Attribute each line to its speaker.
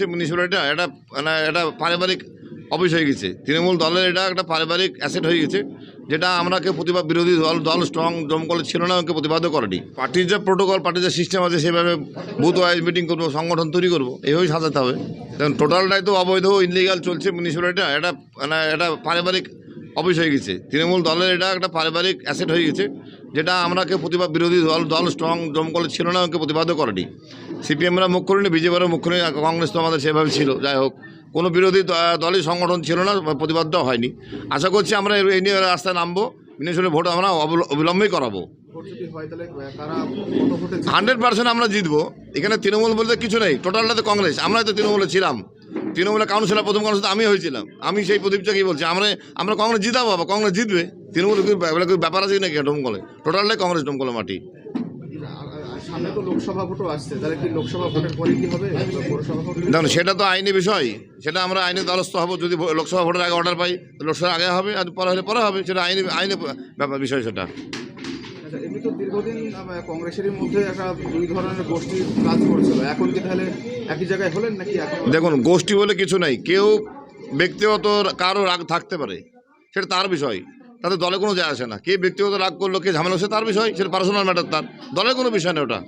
Speaker 1: যে মিউনিসিপ্যালিটিটা এটা মানে এটা পারিবারিক অফিস হয়ে গেছে। তৃণমূল দলের এটা একটা পারিবারিক অ্যাসেট হয়ে গেছে, যেটা আমরা কেউ প্রতিবাদ, বিরোধী দল দল স্ট্রং জমকলে ছিল না, ওকে প্রতিবাদও করেনি। পার্টির যে প্রোটোকল পার্টির যে সিস্টেম আছে, সেভাবে বুথ ওয়াইজ মিটিং করব, সংগঠন তৈরি করব, এভাবেই সাজাতে হবে। কারণ টোটালটাই তো অবৈধ ইনলিগাল চলছে মিউনিসিপ্যালিটিটা এটা মানে এটা পারিবারিক অফিস হয়ে গেছে। তৃণমূল দলের এটা একটা পারিবারিক অ্যাসেট হয়ে গেছে যেটা আমরা কেউ প্রতিবাদ বিরোধী দল দল স্ট্রং দমকল ছিল না ওকে প্রতিবাদও করেনি। সিপিএমরা মুখ করেনি বিজেপিরা মুখ করেনি কংগ্রেস তো আমাদের সেভাবে ছিল। যাই হোক কোনো বিরোধী দলই সংগঠন ছিল না প্রতিবাদটাও হয়নি। আশা করছি আমরা এই নিয়ে রাস্তায় নামবো মিউনিসিপ্যাল ভোট আমরা অবল- অবিলম্বেই করাবো? হান্ড্রেড পার্সেন্ট আমরা জিতবো। এখানে তৃণমূল বলতে কিছু নেই টোটালটা তো কংগ্রেস আমরা তো তৃণমূলে ছিলাম। তৃণমূলের কাউন্সিলর প্রথম কাউন্সিলর আমি হয়েছিলাম। আমি সেই প্রদীপ চাকি বলছি আমরা আমরা কংগ্রেস জিতাবো বাবা কংগ্রেস জিতবে। তৃণমূল ব্যাপার- আছে নাকি ডমকলে টোটালটাই কংগ্রেস ডমকলে মাটি।
Speaker 2: আর- আর সামনে তো লোকসভা ভোটও আসছে তাহলে কি লোকসভা ভোটের পরে কি হবে? বা
Speaker 1: দেখুন সেটা তো আইনি বিষয়। সেটা আমরা আইনে দ্বারস্থ হব যদি লোকসভা ভোটের আগে অর্ডার পাই লোকসভা আগে হবে আর পরে হলে পরে হবে সেটা আইনি আইনে ব্যাপার বিষয় সেটা।
Speaker 2: আচ্ছা এমনি তো দীর্ঘদিন কংগ্রেসেরই মধ্যে একটা দুই ধরনের গোষ্ঠী কাজ করছিল। এখন কি তাহলে একই জায়গায় হলেন নাকি
Speaker 1: দেখুন, গোষ্ঠী বলে কিছু নাই। কেউ ব্যক্তিগত কারও রাগ থাকতে পারে, সেটা তার বিষয়। তাতে দলে কোনো যায় আসে না। কে ব্যক্তিগত রাগ করল, কে ঝামেলা হচ্ছে তার বিষয়, সেটা পার্সোনাল ম্যাটার তার। দলের কোনো বিষয় না ওটা।